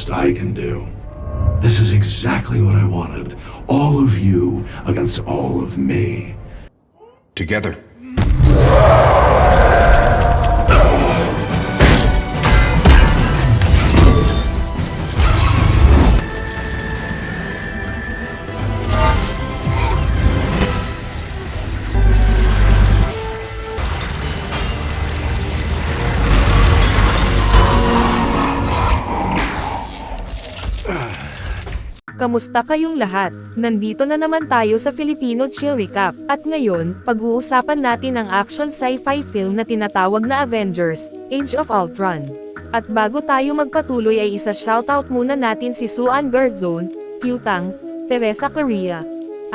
best I can do. This is exactly what I wanted. All of you against all of me. Together. Kamusta kayong lahat? Nandito na naman tayo sa Filipino Chill Recap. At ngayon, pag-uusapan natin ang action sci-fi film na tinatawag na Avengers, Age of Ultron. At bago tayo magpatuloy ay isa shoutout muna natin si Suan Garzon, Kyutang, Teresa Correa,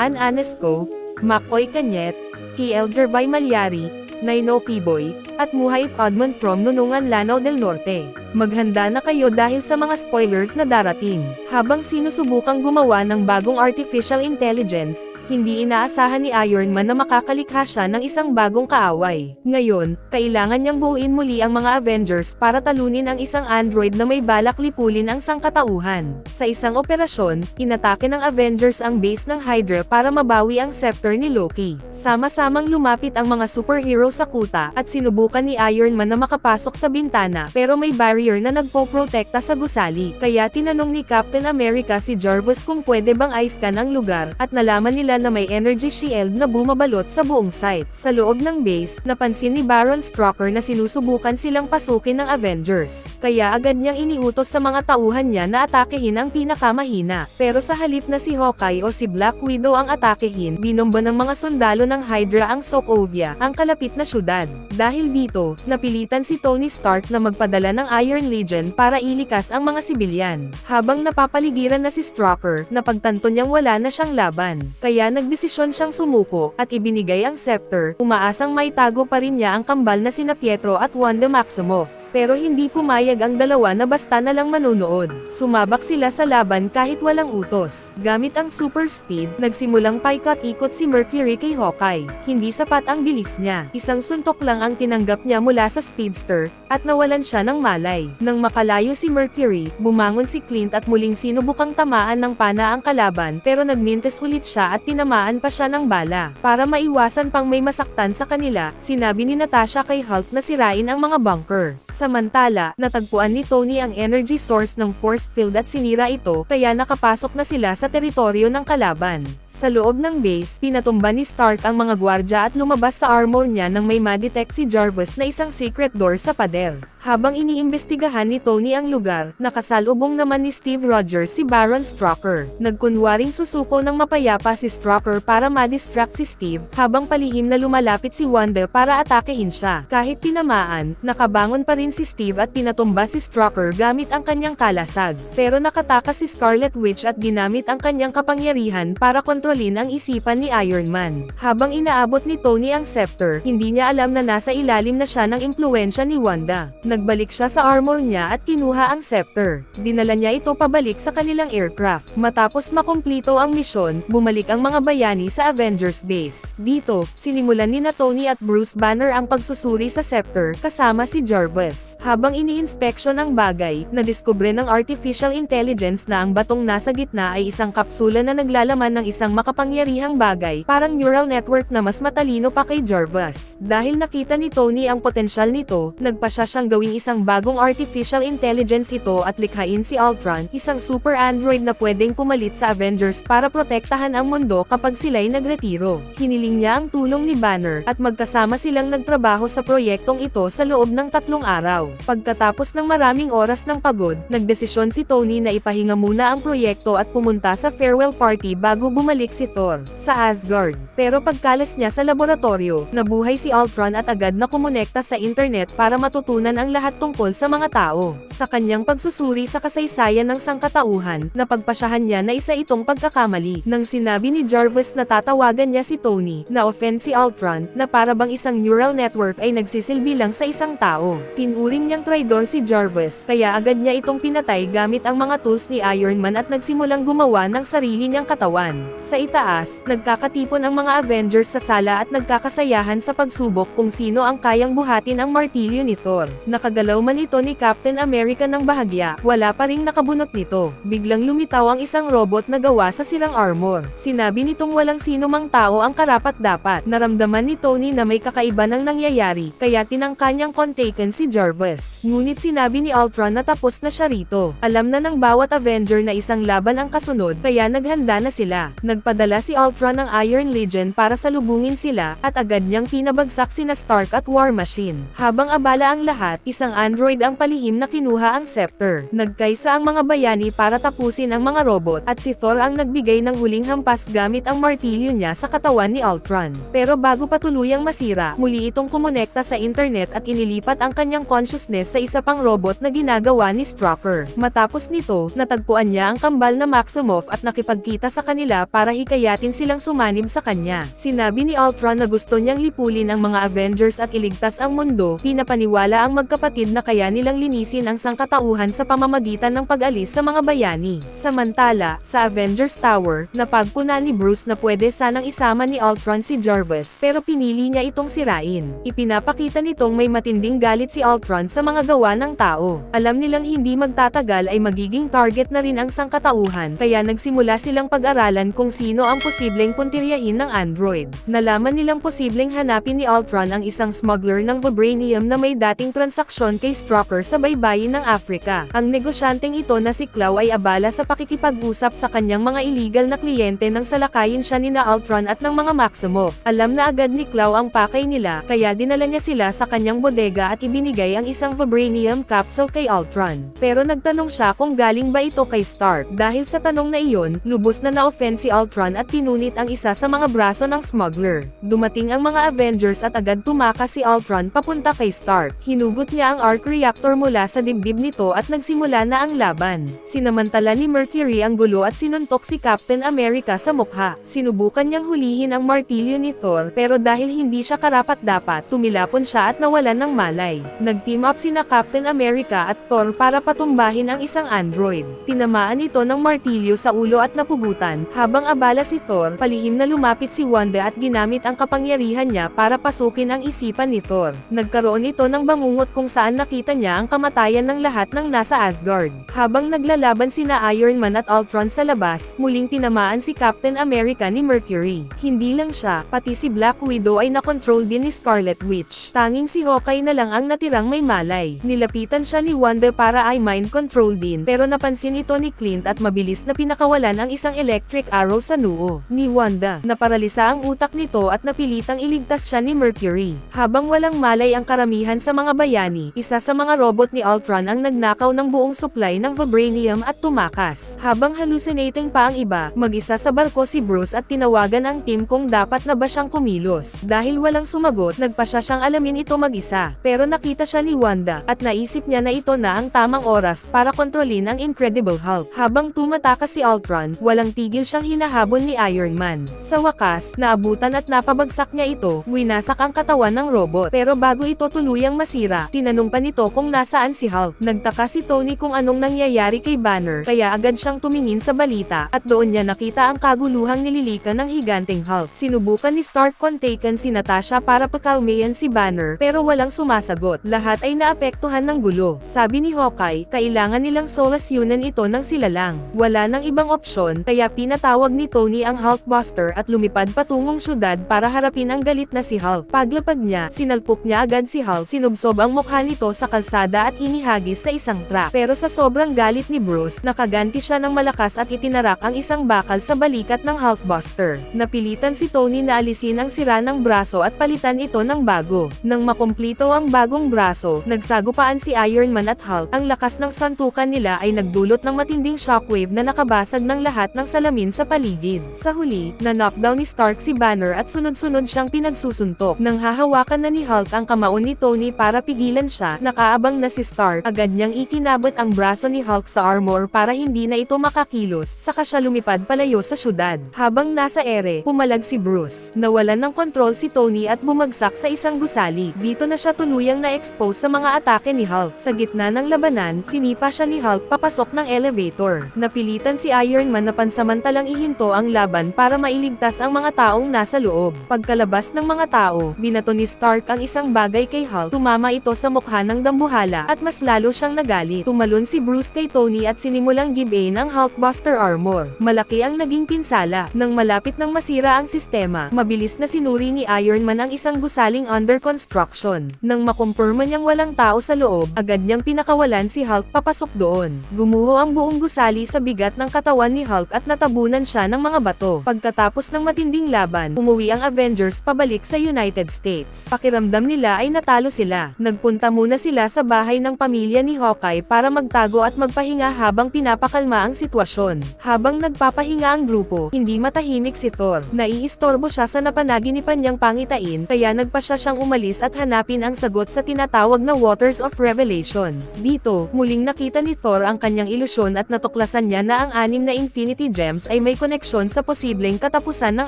Ann Anesco, Makoy Kanyet, Kiel Jerbay Malyari, Naino Piboy, at Muhay Podman from Nunungan Lanao del Norte. Maghanda na kayo dahil sa mga spoilers na darating. Habang sinusubukang gumawa ng bagong artificial intelligence, hindi inaasahan ni Iron Man na makakalikha siya ng isang bagong kaaway. Ngayon, kailangan niyang buuin muli ang mga Avengers para talunin ang isang android na may balak lipulin ang sangkatauhan. Sa isang operasyon, inatake ng Avengers ang base ng Hydra para mabawi ang scepter ni Loki. Sama-samang lumapit ang mga superhero sa kuta at sinubukan ni Iron Man na makapasok sa bintana pero may barrier na nagpoprotekta sa gusali. Kaya tinanong ni Captain America si Jarvis kung pwede bang ice-can ang lugar at nalaman nila na may energy shield na bumabalot sa buong site. Sa loob ng base, napansin ni Baron Strucker na sinusubukan silang pasukin ng Avengers. Kaya agad niyang iniutos sa mga tauhan niya na atakehin ang pinakamahina. Pero sa halip na si Hawkeye o si Black Widow ang atakehin, binomba ng mga sundalo ng Hydra ang Sokovia, ang kalapit na syudad. Dahil dito, napilitan si Tony Stark na magpadala ng Iron Legion para ilikas ang mga sibilyan. Habang napapaligiran na si Strucker, napagtanto niyang wala na siyang laban. Kaya nagdesisyon siyang sumuko, at ibinigay ang scepter, umaasang may tago pa rin niya ang kambal na sina Pietro at Wanda Maximoff. Pero hindi pumayag ang dalawa na basta na lang manunood. Sumabak sila sa laban kahit walang utos. Gamit ang super speed, nagsimulang paikot-ikot si Mercury kay Hawkeye. Hindi sapat ang bilis niya. Isang suntok lang ang tinanggap niya mula sa speedster, at nawalan siya ng malay. Nang makalayo si Mercury, bumangon si Clint at muling sinubukang tamaan ng pana ang kalaban pero nagmintes ulit siya at tinamaan pa siya ng bala. Para maiwasan pang may masaktan sa kanila, sinabi ni Natasha kay Hulk na sirain ang mga bunker. Samantala, natagpuan ni Tony ang energy source ng force field at sinira ito kaya nakapasok na sila sa teritoryo ng kalaban. Sa loob ng base, pinatumba ni Stark ang mga gwardya at lumabas sa armor niya nang may madetect si Jarvis na isang secret door sa pader. Habang iniimbestigahan ni Tony ang lugar, nakasalubong naman ni Steve Rogers si Baron Strucker. Nagkunwaring susuko ng mapayapa si Strucker para madistract si Steve, habang palihim na lumalapit si Wanda para atakehin siya. Kahit tinamaan, nakabangon pa rin si Steve at pinatumba si Strucker gamit ang kanyang kalasag. Pero nakatakas si Scarlet Witch at ginamit ang kanyang kapangyarihan para kontrolin ang isipan ni Iron Man. Habang inaabot ni Tony ang scepter, hindi niya alam na nasa ilalim na siya ng impluensya ni Wanda. Nagbalik siya sa armor niya at kinuha ang scepter. Dinala niya ito pabalik sa kanilang aircraft. Matapos makumplito ang misyon, bumalik ang mga bayani sa Avengers base. Dito, sinimulan ni na Tony at Bruce Banner ang pagsusuri sa scepter kasama si Jarvis. Habang ini-inspeksyon ang bagay, nadiskubre ng artificial intelligence na ang batong nasa gitna ay isang kapsula na naglalaman ng isang makapangyarihang bagay, parang neural network na mas matalino pa kay Jarvis. Dahil nakita ni Tony ang potensyal nito, nagpa siya siyang gawing isang bagong artificial intelligence ito at likhain si Ultron, isang super android na pwedeng pumalit sa Avengers para protektahan ang mundo kapag sila'y nagretiro. Hiniling niya ang tulong ni Banner at magkasama silang nagtrabaho sa proyektong ito sa loob ng tatlong araw. Pagkatapos ng maraming oras ng pagod, nagdesisyon si Tony na ipahinga muna ang proyekto at pumunta sa farewell party bago bumalik Thor sa Asgard. Pero pagkalas niya sa laboratorio, nabuhay si Ultron at agad na kumonekta sa internet para matutunan ang lahat tungkol sa mga tao. Sa kanyang pagsusuri sa kasaysayan ng sangkatauhan, napagpasyahan niya na isa itong pagkakamali. Nang sinabi ni Jarvis na tatawagan niya si Tony, na offend si Ultron, na para bang isang neural network ay nagsisilbi lang sa isang tao. Tinuring niyang traidor si Jarvis, kaya agad niya itong pinatay gamit ang mga tools ni Iron Man at nagsimulang gumawa ng sarili niyang katawan. Sa itaas, nagkakatipon ang mga Avengers sa sala at nagkakasayahan sa pagsubok kung sino ang kayang buhatin ang martilyo ni Thor. Nakagalaw man ito ni Captain America ng bahagya, wala pa ring nakabunot nito. Biglang lumitaw ang isang robot na gawa sa silang armor. Sinabi nitong walang sino mang tao ang karapat dapat. Naramdaman ni Tony na may kakaiba ng nangyayari, kaya tinangka niyang kontaken si Jarvis. Ngunit sinabi ni Ultron na tapos na siya rito. Alam na ng bawat Avenger na isang laban ang kasunod, kaya naghanda na sila. Nagpadala si Ultron ng Iron Legion para salubungin sila, at agad niyang pinabagsak sina Stark at War Machine. Habang abala ang lahat, isang android ang palihim na kinuha ang scepter. Nagkaisa ang mga bayani para tapusin ang mga robot, at si Thor ang nagbigay ng huling hampas gamit ang martilyo niya sa katawan ni Ultron. Pero bago pa tuluyang masira, muli itong kumonekta sa internet at inilipat ang kanyang consciousness sa isa pang robot na ginagawa ni Strucker. Matapos nito, natagpuan niya ang kambal na Maximoff at nakipagkita sa kanila para hikayatin silang sumanib sa kanya. Sinabi ni Ultron na gusto niyang lipulin ang mga Avengers at iligtas ang mundo, pinapaniwala ang magkapatid na kaya nilang linisin ang sangkatauhan sa pamamagitan ng pag-alis sa mga bayani. Samantala, sa Avengers Tower, napagpuna ni Bruce na pwede sanang isama ni Ultron si Jarvis pero pinili niya itong sirain. Ipinapakita nitong may matinding galit si Ultron sa mga gawa ng tao. Alam nilang hindi magtatagal ay magiging target na rin ang sangkatauhan kaya nagsimula silang pag-aralan kung sino ang posibleng puntiryahin ng android. Nalaman nilang posibleng hanapin ni Ultron ang isang smuggler ng vibranium na may dating transaksyon kay Strucker sa baybayin ng Africa. Ang negosyanteng ito na si Clau ay abala sa pakikipag-usap sa kanyang mga illegal na kliyente nang salakayin siya ni na Ultron at ng mga Maximoff. Alam na agad ni Clau ang pakay nila kaya dinala niya sila sa kanyang bodega at ibinigay ang isang vibranium capsule kay Ultron. Pero nagtanong siya kung galing ba ito kay Stark. Dahil sa tanong na iyon, lubos na na-offend si Ultron at pinunit ang isa sa mga braso ng smuggler. Dumating ang mga Avengers at agad tumakas si Ultron papunta kay Stark. Hinugot niya ang arc reactor mula sa dibdib nito at nagsimula na ang laban. Sinamantala ni Mercury ang gulo at sinuntok si Captain America sa mukha. Sinubukan niyang hulihin ang martilyo ni Thor pero dahil hindi siya karapat-dapat, tumilapon siya at nawalan ng malay. Nag-team up sina Captain America at Thor para patumbahin ang isang android. Tinamaan ito ng martilyo sa ulo at napugutan, habang abala si Thor, palihim na lumapit si Wanda at ginamit ang kapangyarihan niya para pasukin ang isipan ni Thor. Nagkaroon ito ng bangungot kung saan nakita niya ang kamatayan ng lahat ng nasa Asgard. Habang naglalaban sina Iron Man at Ultron sa labas, muling tinamaan si Captain America ni Mercury. Hindi lang siya, pati si Black Widow ay nakontrol din ni Scarlet Witch. Tanging si Hawkeye na lang ang natirang may malay. Nilapitan siya ni Wanda para ay mind control din pero napansin ito ni Clint at mabilis na pinakawalan ang isang electric arrow sa noo ni Wanda. Naparalisa ang utak nito at napilitang iligtas siya ni Mercury. Habang walang malay ang karamihan sa mga bayani, isa sa mga robot ni Ultron ang nagnakaw ng buong supply ng vibranium at tumakas. Habang hallucinating pa ang iba, mag-isa sa barko si Bruce at tinawagan ang team kung dapat na ba siyang kumilos. Dahil walang sumagot, nagpa siya siyang alamin ito mag-isa. Pero nakita siya ni Wanda, at naisip niya na ito na ang tamang oras para kontrolin ang Incredible Hulk. Habang tumatakas si Ultron, walang tigil siyang hinahabol ni Iron Man. Sa wakas, naabutan at napabagsak niya ito, winasak ang katawan ng robot. Pero bago ito tuluyang masira, tinanong pa nito kung nasaan si Hulk. Nagtaka si Tony kung anong nangyayari kay Banner, kaya agad siyang tumingin sa balita, at doon niya nakita ang kaguluhang nililikan ng higanteng Hulk. Sinubukan ni Stark kontaken si Natasha para pakalmayan si Banner, pero walang sumasagot. Lahat ay naapektuhan ng gulo. Sabi ni Hawkeye, kailangan nilang solasyunan ito ng sila lang. Wala nang ibang opsyon, kaya pinatawag ni Tony ang Hulkbuster at lumipad patungong syudad para harapin ang galit na si Hulk. Paglapag niya, sinalpok niya agad si Hulk, sinubsob ang mukha nito sa kalsada at inihagis sa isang truck. Pero sa sobrang galit ni Bruce, nakaganti siya ng malakas at itinarak ang isang bakal sa balikat ng Hulkbuster. Napilitan si Tony na alisin ang sira ng braso at palitan ito ng bago. Nang makumplito ang bagong braso, nagsagupaan si Iron Man at Hulk. Ang lakas ng santukan nila ay nagdulot ng matinding shockwave na nakabasag ng lahat ng salamin sa paligid. Sa huli, na-knockdown ni Stark si Banner at sunod-sunod siyang pinagsusuntok. Nang hahawakan na ni Hulk ang kamao ni Tony para pigilan siya, nakaabang na si Stark. Agad niyang ikinabot ang braso ni Hulk sa armor para hindi na ito makakilos, saka siya lumipad palayo sa syudad. Habang nasa ere, pumalag si Bruce. Nawalan ng kontrol si Tony at bumagsak sa isang gusali. Dito na siya tuluyang na-expose sa mga atake ni Hulk. Sa gitna ng labanan, sinipa siya ni Hulk papasok ng elevator. Napilitan si Iron Man na pansamantalang ihinto ihinto ang laban para mailigtas ang mga taong nasa loob. Pagkalabas ng mga tao, binato ni Stark ang isang bagay kay Hulk, tumama ito sa mukha ng dambuhala at mas lalo siyang nagalit. Tumalon si Bruce kay Tony at sinimulang gibain ang Hulkbuster armor. Malaki ang naging pinsala. Nang malapit nang masira ang sistema, mabilis na sinuri ni Iron Man ang isang gusaling under construction. Nang makumpirma niyang walang tao sa loob, agad niyang pinakawalan si Hulk papasok doon. Gumuho ang buong gusali sa bigat ng katawan ni Hulk at natabunan siya ng mga bato. Pagkatapos ng matinding laban, umuwi ang Avengers pabalik sa United States. Pakiramdam nila ay natalo sila. Nagpunta muna sila sa bahay ng pamilya ni Hawkeye para magtago at magpahinga habang pinapakalma ang sitwasyon. Habang nagpapahinga ang grupo, hindi matahimik si Thor. Naiistorbo siya sa napanaginipan niyang pangitain, kaya nagpa siya siyang umalis at hanapin ang sagot sa tinatawag na Waters of Revelation. Dito, muling nakita ni Thor ang kanyang ilusyon at natuklasan niya na ang anim na Infinity Gems ay may koneksyon sa posibleng katapusan ng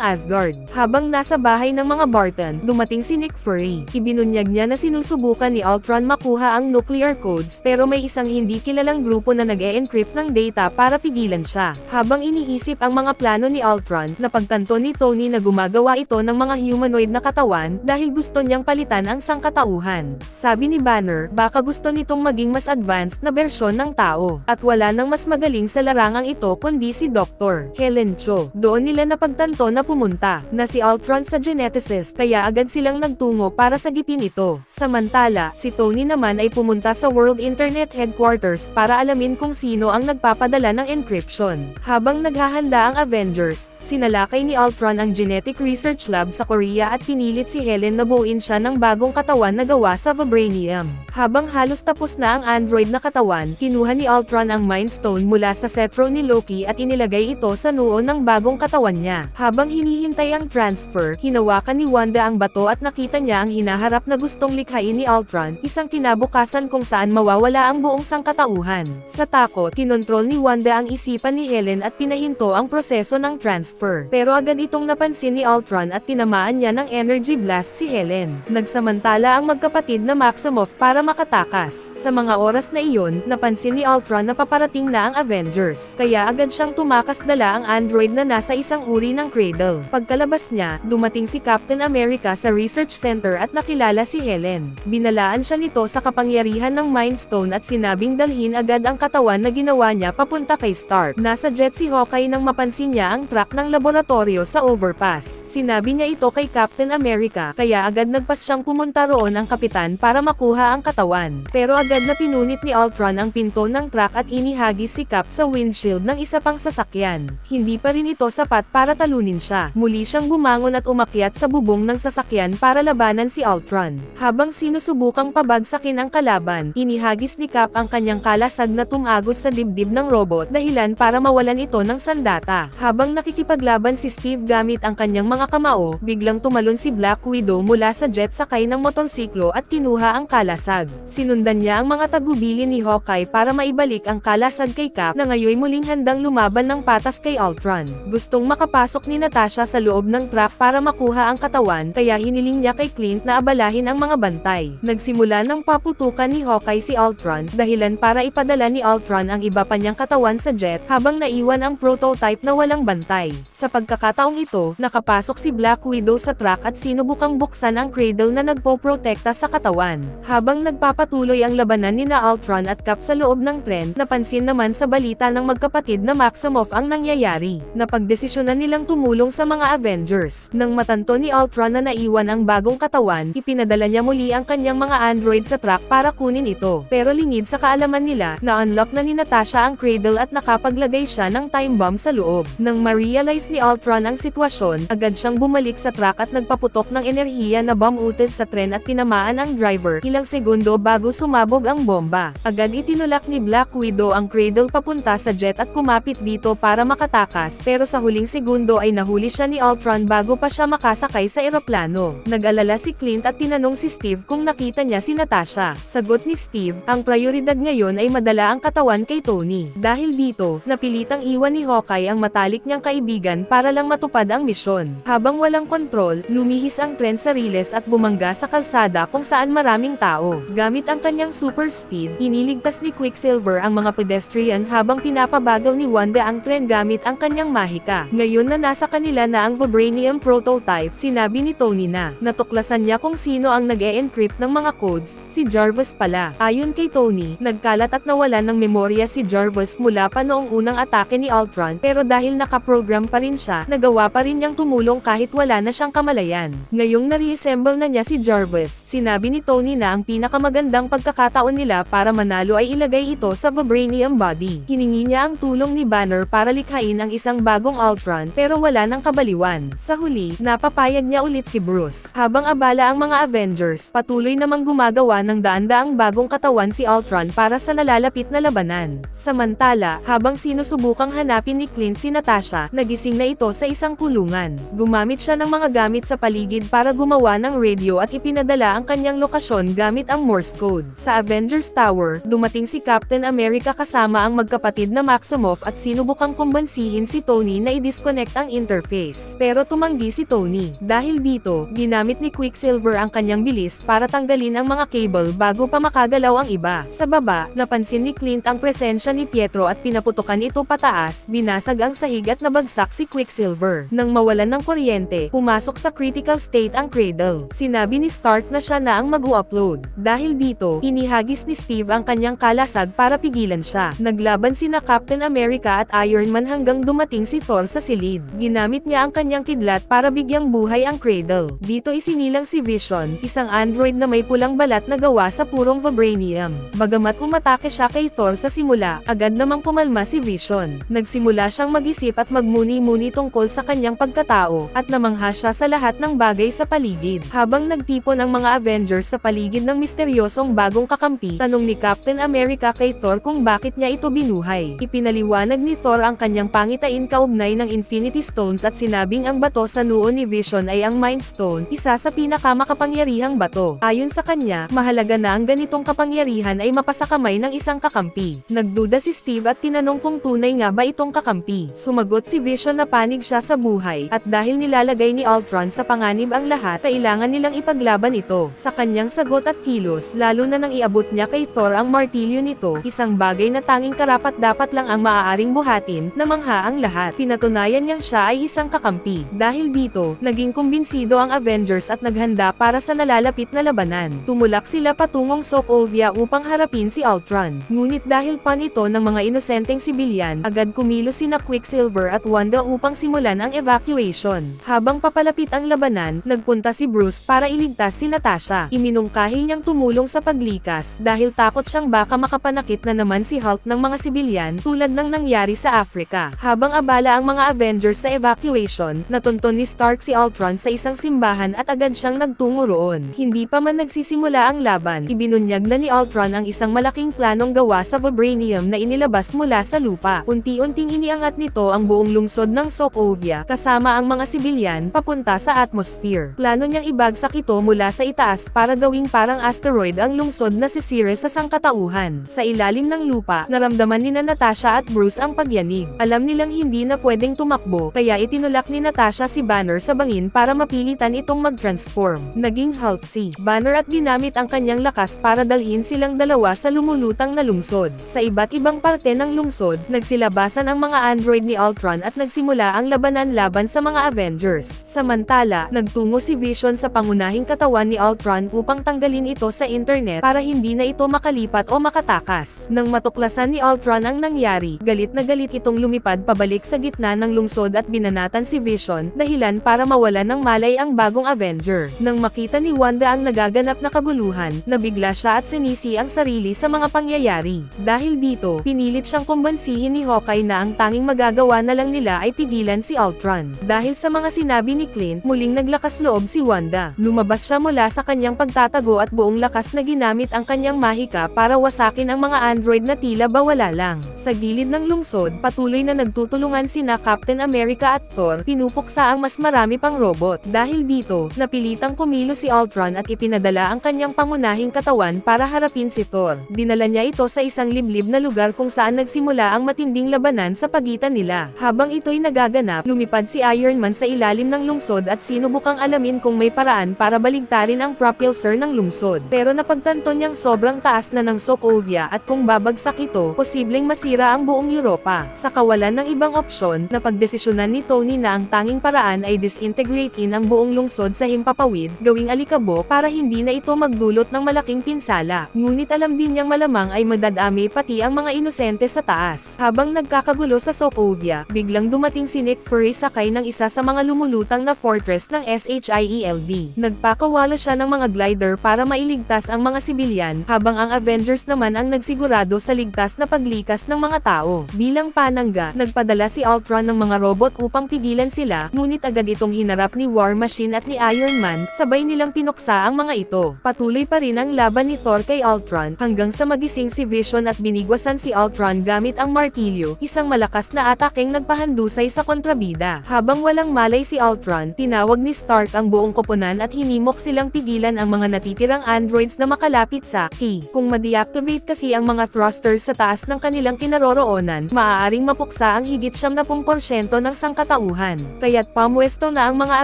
Asgard. Habang nasa bahay ng mga Barton, dumating si Nick Fury. Ibinunyag niya na sinusubukan ni Ultron makuha ang nuclear codes pero may isang hindi kilalang grupo na nag-e-encrypt ng data para pigilan siya. Habang iniisip ang mga plano ni Ultron, napagtanto ni Tony na gumagawa ito ng mga humanoid na katawan dahil gusto niyang palitan ang sangkatauhan. Sabi ni Banner, baka gusto nitong maging mas advanced na bersyon ng tao. At wala nang mas magaling sa larangang ito kundi si Dr. Helen Cho. Doon nila napagtanto na pumunta, na si Ultron sa geneticist kaya agad silang nagtungo para sagipin ito. Samantala, si Tony naman ay pumunta sa World Internet Headquarters para alamin kung sino ang nagpapadala ng encryption. Habang naghahanda ang Avengers, sinalakay ni Ultron ang Genetic Research Lab sa Korea at pinilit si Helen na buuin siya ng bagong katawan na gawa sa vibranium. Habang halos tapos na ang android na katawan, kinuha ni Ultron ang Mind Stone mula sa setro ni Loki at inilagay ito sa noo ng bagong katawan niya. Habang hinihintay ang transfer, hinawakan ni Wanda ang bato at nakita niya ang hinaharap na gustong likhain ni Ultron, isang kinabukasan kung saan mawawala ang buong sangkatauhan. Sa takot, kinontrol ni Wanda ang isipan ni Helen at pinahinto ang proseso ng transfer. Pero agad itong napansin ni Ultron at tinamaan niya ng energy blast si Helen. Nagsamantala ang magkapatid na Maximoff para makatakas. Sa mga oras na iyon, napansin ni Ultron na paparating na ang Avengers. Kaya agad siyang tumakas dala ang android na nasa isang uri ng cradle. Pagkalabas niya, dumating si Captain America sa research center at nakilala si Helen. Binalaan siya nito sa kapangyarihan ng Mind Stone at sinabing dalhin agad ang katawan na ginawa niya papunta kay Stark. Nasa jet si Hawkeye nang mapansin niya ang truck ng laboratorio sa overpass. Sinabi niya ito kay Captain America, kaya agad nagpas siyang pumunta roon ang kapitan para makuha ang katawan. Pero agad na pinunit ni Ultron ang pinto ng truck at inihagis si Cap sa windshield ng isa pang sasakyan. Hindi pa rin ito sapat para talunin siya. Muli siyang bumangon at umakyat sa bubong ng sasakyan para labanan si Ultron. Habang sinusubukang pabagsakin ang kalaban, inihagis ni Cap ang kanyang kalasag na tumagos sa dibdib ng robot dahilan para mawalan ito ng sandata. Habang nakikipaglaban si Steve gamit ang kanyang mga kamao, biglang tumalon si Black Widow mula sa jet sakay ng motorsiklo at kinuha ang kalasag. Sinundan niya ang mga tagubili ni Hawkeye para maibalik ang kalasag kay Cap na ngayon muling handang lumaban ng patas kay Ultron. Gustong makapasok ni Natasha sa loob ng truck para makuha ang katawan kaya hiniling niya kay Clint na abalahin ang mga bantay. Nagsimula ng paputukan ni Hawkeye si Ultron dahilan para ipadala ni Ultron ang iba pa niyang katawan sa jet habang naiwan ang prototype na walang bantay. Sa pagkakataong ito, nakapasok si Black Widow sa truck at sinubukang buksan ang cradle na nagpoprotekta sa katawan. Habang nagpapatuloy ang labanan ni na Ultron at Cap sa loob ng tren, napansin naman sa balita ng magkapatid na Maximoff ang nangyayari. Napagdesisyonan nilang tumulong sa mga Avengers. Nang matanto ni Ultron na naiwan ang bagong katawan, ipinadala niya muli ang kanyang mga android sa truck para kunin ito. Pero lingid sa kaalaman nila, na-unlock na ni Natasha ang cradle at nakapaglagay siya ng time bomb sa loob. Nang ma-realize ni Ultron ang sitwasyon, agad siyang bumalik sa truck at nagpaputok ng enerhiya na bomb utes sa tren at tinamaan ang driver ilang segundo bago sumabog ang bomba. Agad itinulak ni Black Widow ang cradle papunta sa jet at kumapit dito para makatakas pero sa huling segundo ay nahuli siya ni Ultron bago pa siya makasakay sa eroplano. Nag-alala si Clint at tinanong si Steve kung nakita niya si Natasha. Sagot ni Steve, ang prioridad ngayon ay madala ang katawan kay Tony. Dahil dito, napilitang iwan ni Hawkeye ang matalik niyang kaibigan para lang matupad ang misyon. Habang walang kontrol, lumihis ang tren sa riles at bumangga sa kalsada kung saan maraming tao. Gamit ang kanyang super speed, iniligtas ni Quicksilver ang mga pedestrian habang pinapabagal ni Wanda ang tren gamit ang kanyang kanyang mahika. Ngayon na nasa kanila na ang vibranium prototype, sinabi ni Tony na, natuklasan niya kung sino ang nag encrypt ng mga codes, si Jarvis pala. Ayon kay Tony, nagkalat at nawalan ng memorya si Jarvis mula pa noong unang atake ni Ultron pero dahil nakaprogram pa rin siya, nagawa pa rin niyang tumulong kahit wala na siyang kamalayan. Ngayong na-reassemble na niya si Jarvis, sinabi ni Tony na ang pinakamagandang pagkakataon nila para manalo ay ilagay ito sa vibranium body. Hiningi niya ang tulong ni Banner para likhain ang isang bagong Ultron pero wala ng kabaliwan. Sa huli, napapayag niya ulit si Bruce. Habang abala ang mga Avengers, patuloy namang gumagawa ng daan-daang bagong katawan si Ultron para sa nalalapit na labanan. Samantala, habang sinusubukang hanapin ni Clint si Natasha, nagising na ito sa isang kulungan. Gumamit siya ng mga gamit sa paligid para gumawa ng radio at ipinadala ang kanyang lokasyon gamit ang Morse code. Sa Avengers Tower, dumating si Captain America kasama ang magkapatid na Maximoff at sinubukang kumbansihin si Tony na i-disconnect ang interface. Pero tumanggi si Tony. Dahil dito, ginamit ni Quicksilver ang kanyang bilis para tanggalin ang mga cable bago pa makagalaw ang iba. Sa baba, napansin ni Clint ang presensya ni Pietro at pinaputukan ito pataas, binasag ang sahig at nabagsak si Quicksilver. Nang mawalan ng kuryente, pumasok sa critical state ang Cradle. Sinabi ni Stark na siya na ang mag-upload. Dahil dito, inihagis ni Steve ang kanyang kalasag para pigilan siya. Naglaban sina Captain America at Iron Man hanggang dumating si Thor sa silid. Ginamit niya ang kanyang kidlat para bigyang buhay ang Cradle. Dito isinilang si Vision, isang android na may pulang balat na gawa sa purong vibranium. Bagamat umatake siya kay Thor sa simula, agad namang pumalma si Vision. Nagsimula siyang mag-isip at magmuni-muni tungkol sa kanyang pagkatao, at namangha siya sa lahat ng bagay sa paligid. Habang nagtipon ang mga Avengers sa paligid ng misteryosong bagong kakampi, tanong ni Captain America kay Thor kung bakit niya ito binuhay. Ipinaliwanag ni Thor ang kanyang pangitain kaugnay ng Infinity Stones at sinabing ang bato sa noo ni Vision ay ang Mind Stone, isa sa pinakamakapangyarihang bato. Ayon sa kanya, mahalaga na ang ganitong kapangyarihan ay mapasakamay ng isang kakampi. Nagduda si Steve at tinanong kung tunay nga ba itong kakampi. Sumagot si Vision na panig siya sa buhay, at dahil nilalagay ni Ultron sa panganib ang lahat, kailangan nilang ipaglaban ito. Sa kanyang sagot at kilos, lalo na nang iabot niya kay Thor ang martilyo nito, isang bagay na tanging karapat dapat lang ang maaaring buhatin, na mangha ang lahat. Pinatunayan niyang siya ay isang kakampi. Dahil dito, naging kumbinsido ang Avengers at naghanda para sa nalalapit na labanan. Tumulak sila patungong Sokovia upang harapin si Ultron. Ngunit dahil pan ito ng mga inosenteng sibilyan, agad kumilos sina Quicksilver at Wanda upang simulan ang evacuation. Habang papalapit ang labanan, nagpunta si Bruce para iligtas si Natasha. Iminungkahi niyang tumulong sa paglikas dahil takot siyang baka makapanakit na naman si Hulk ng mga sibilyan tulad ng nangyari sa Africa. Habang abala ang mga Avengers sa evacuation, natunton ni Stark si Ultron sa isang simbahan at agad siyang nagtungo roon. Hindi pa man nagsisimula ang laban, ibinunyag na ni Ultron ang isang malaking planong gawa sa vibranium na inilabas mula sa lupa. Unti-unting iniangat nito ang buong lungsod ng Sokovia kasama ang mga sibilyan papunta sa atmosphere. Plano niyang ibagsak ito mula sa itaas para gawing parang asteroid ang lungsod na si Ceres sa sangkatauhan. Sa ilalim ng lupa, naramdaman ni na Natasha at Bruce ang pagyanig. Alam nilang hindi na pwedeng tumakbo, kaya itinulak ni Natasha si Banner sa bangin para mapilitan itong mag-transform. Naging Hulk si Banner at ginamit ang kanyang lakas para dalhin silang dalawa sa lumulutang na lungsod. Sa iba't ibang parte ng lungsod, nagsilabasan ang mga android ni Ultron at nagsimula ang labanan laban sa mga Avengers. Samantala, nagtungo si Vision sa pangunahing katawan ni Ultron upang tanggalin ito sa internet para hindi na ito makalipat o makatakas. Nang matuklasan ni Ultron ang nangyari, galit na galit itong lumipad pabalik sa gitna ng lungsod at binanatan si Vision, dahilan para mawalan ng malay ang bagong Avenger. Nang makita ni Wanda ang nagaganap na kaguluhan, nabigla siya at sinisi ang sarili sa mga pangyayari. Dahil dito, pinilit siyang kumbansihin ni Hawkeye na ang tanging magagawa na lang nila ay pigilan si Ultron. Dahil sa mga sinabi ni Clint, muling naglakas loob si Wanda. Lumabas siya mula sa kanyang pagtatago at buong lakas na ginamit ang kanyang mahika para wasakin ang mga android na tila bawala lang. Sa gilid ng lungsod, patuloy na nagtutulungan sina Captain America at Thor, pinupuksa ang mas marami pang robot. Dahil dito, napilitang kumilo si Ultron at ipinadala ang kanyang pangunahing katawan para harapin si Thor. Dinala niya ito sa isang liblib na lugar kung saan nagsimula ang matinding labanan sa pagitan nila. Habang ito'y nagaganap, lumipad si Iron Man sa ilalim ng lungsod at sinubukang alamin kung may paraan para baligtarin ang propulsor ng lungsod. Pero napagtanto niyang sobrang taas na ng Sokovia at kung babagsak ito, posibleng masira ang buong Europa. Sa kawalan ng ibang ibang opsyon, na pagdesisyonan ni Tony na ang tanging paraan ay disintegratein ang buong lungsod sa himpapawid, gawing alikabo para hindi na ito magdulot ng malaking pinsala. Ngunit alam din niyang malamang ay madadami pati ang mga inosente sa taas. Habang nagkakagulo sa Sokovia, biglang dumating si Nick Fury sakay ng isa sa mga lumulutang na fortress ng SHIELD. Nagpakawala siya ng mga glider para mailigtas ang mga sibilyan, habang ang Avengers naman ang nagsigurado sa ligtas na paglikas ng mga tao. Bilang panangga, nagpadala si Ultron ng mga robot upang pigilan sila, ngunit agad itong hinarap ni War Machine at ni Iron Man, sabay nilang pinuksa ang mga ito. Patuloy pa rin ang laban ni Thor kay Ultron, hanggang sa magising si Vision at binigwasan si Ultron gamit ang martilyo, isang malakas na atakeng nagpahandusay sa kontrabida. Habang walang malay si Ultron, tinawag ni Stark ang buong koponan at hinimok silang pigilan ang mga natitirang androids na makalapit sa key. Kung ma-deactivate kasi ang mga thrusters sa taas ng kanilang kinaroroonan, maaaring mapuksa ang higit 70% ng sangkatauhan. Kaya't pamwesto na ang mga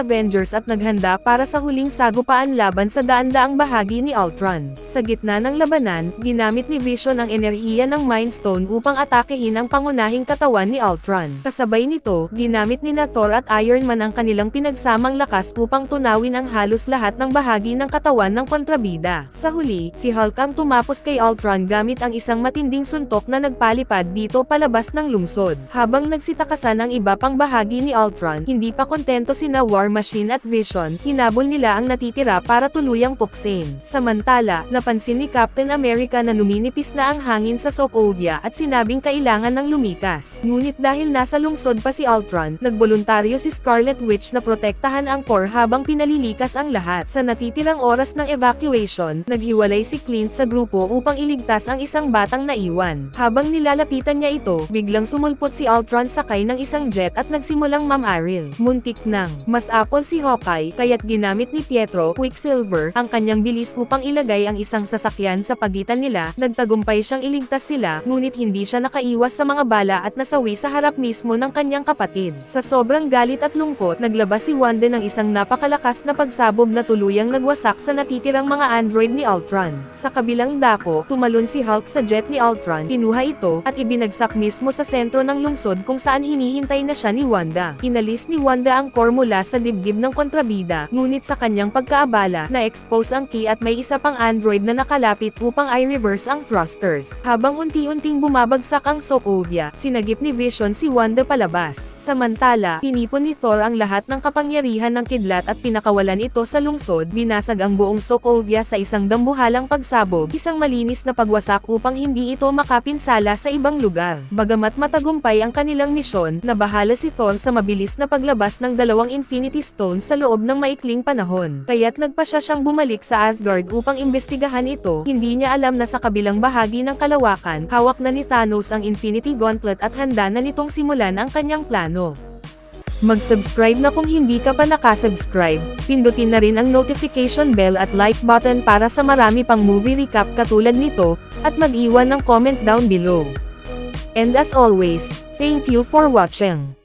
Avengers at naghanda para sa huling sagupaan laban sa daan-daang bahagi ni Ultron. Sa gitna ng labanan, ginamit ni Vision ang enerhiya ng Mind Stone upang atakehin ang pangunahing katawan ni Ultron. Kasabay nito, ginamit ni na Thor at Iron Man ang kanilang pinagsamang lakas upang tunawin ang halos lahat ng bahagi ng katawan ng kontrabida. Sa huli, si Hulk ang tumapos kay Ultron gamit ang isang matinding suntok na nagpalipad dito palabas ng lungsod. Habang nagsitakasan ang iba pang bahagi ni Ultron, hindi pa kontento sina War Machine at Vision, hinabol nila ang natitira para tuluyang puksin. Samantala, napansin ni Captain America na numinipis na ang hangin sa Sokovia at sinabing kailangan ng lumikas. Ngunit dahil nasa lungsod pa si Ultron, nagboluntaryo si Scarlet Witch na protektahan ang core habang pinalilikas ang lahat. Sa natitirang oras ng evacuation, naghiwalay si Clint sa grupo upang iligtas ang isang batang naiwan. Habang nilalapitan niya ito, biglang sumulpot si Ultron sakay ng isang jet at nagsimulang mamaril. Muntik nang mas apple si Hawkeye, kaya't ginamit ni Pietro, Quicksilver, ang kanyang bilis upang ilagay ang isang sasakyan sa pagitan nila, nagtagumpay siyang iligtas sila, ngunit hindi siya nakaiwas sa mga bala at nasawi sa harap mismo ng kanyang kapatid. Sa sobrang galit at lungkot, naglabas si Wanda ng isang napakalakas na pagsabog na tuluyang nagwasak sa natitirang mga android ni Ultron. Sa kabilang dako, tumalon si Hulk sa jet ni Ultron, kinuha ito, at ibinagsak mismo sa sentro ng lungsod kung saan hinihintay na siya ni Wanda. Inalis ni Wanda ang core sa dibdib ng kontrabida, ngunit sa kanyang pagkaabala, na-expose ang key at may isa pang android na nakalapit upang i-reverse ang thrusters. Habang unti-unting bumabagsak ang Sokovia, sinagip ni Vision si Wanda palabas. Samantala, tinipon ni Thor ang lahat ng kapangyarihan ng kidlat at pinakawalan ito sa lungsod, binasag ang buong Sokovia sa isang dambuhalang pagsabog, isang malinis na pagwasak upang hindi ito makapinsala sa ibang lugar. Bagamat matagumpay ang kanilang misyon, nabahala si Thor sa mabilis na paglabas ng dalawang Infinity Stones sa loob ng maikling panahon. Kaya't nagpa siya siyang bumalik sa Asgard upang imbestigahan ito, hindi niya alam na sa kabilang bahagi ng kalawakan, hawak na ni Thanos ang Infinity Gauntlet at handa na nitong simulan ang kanyang plano. Mag-subscribe na kung hindi ka pa nakasubscribe, pindutin na rin ang notification bell at like button para sa marami pang movie recap katulad nito, at mag-iwan ng comment down below. And as always, thank you for watching.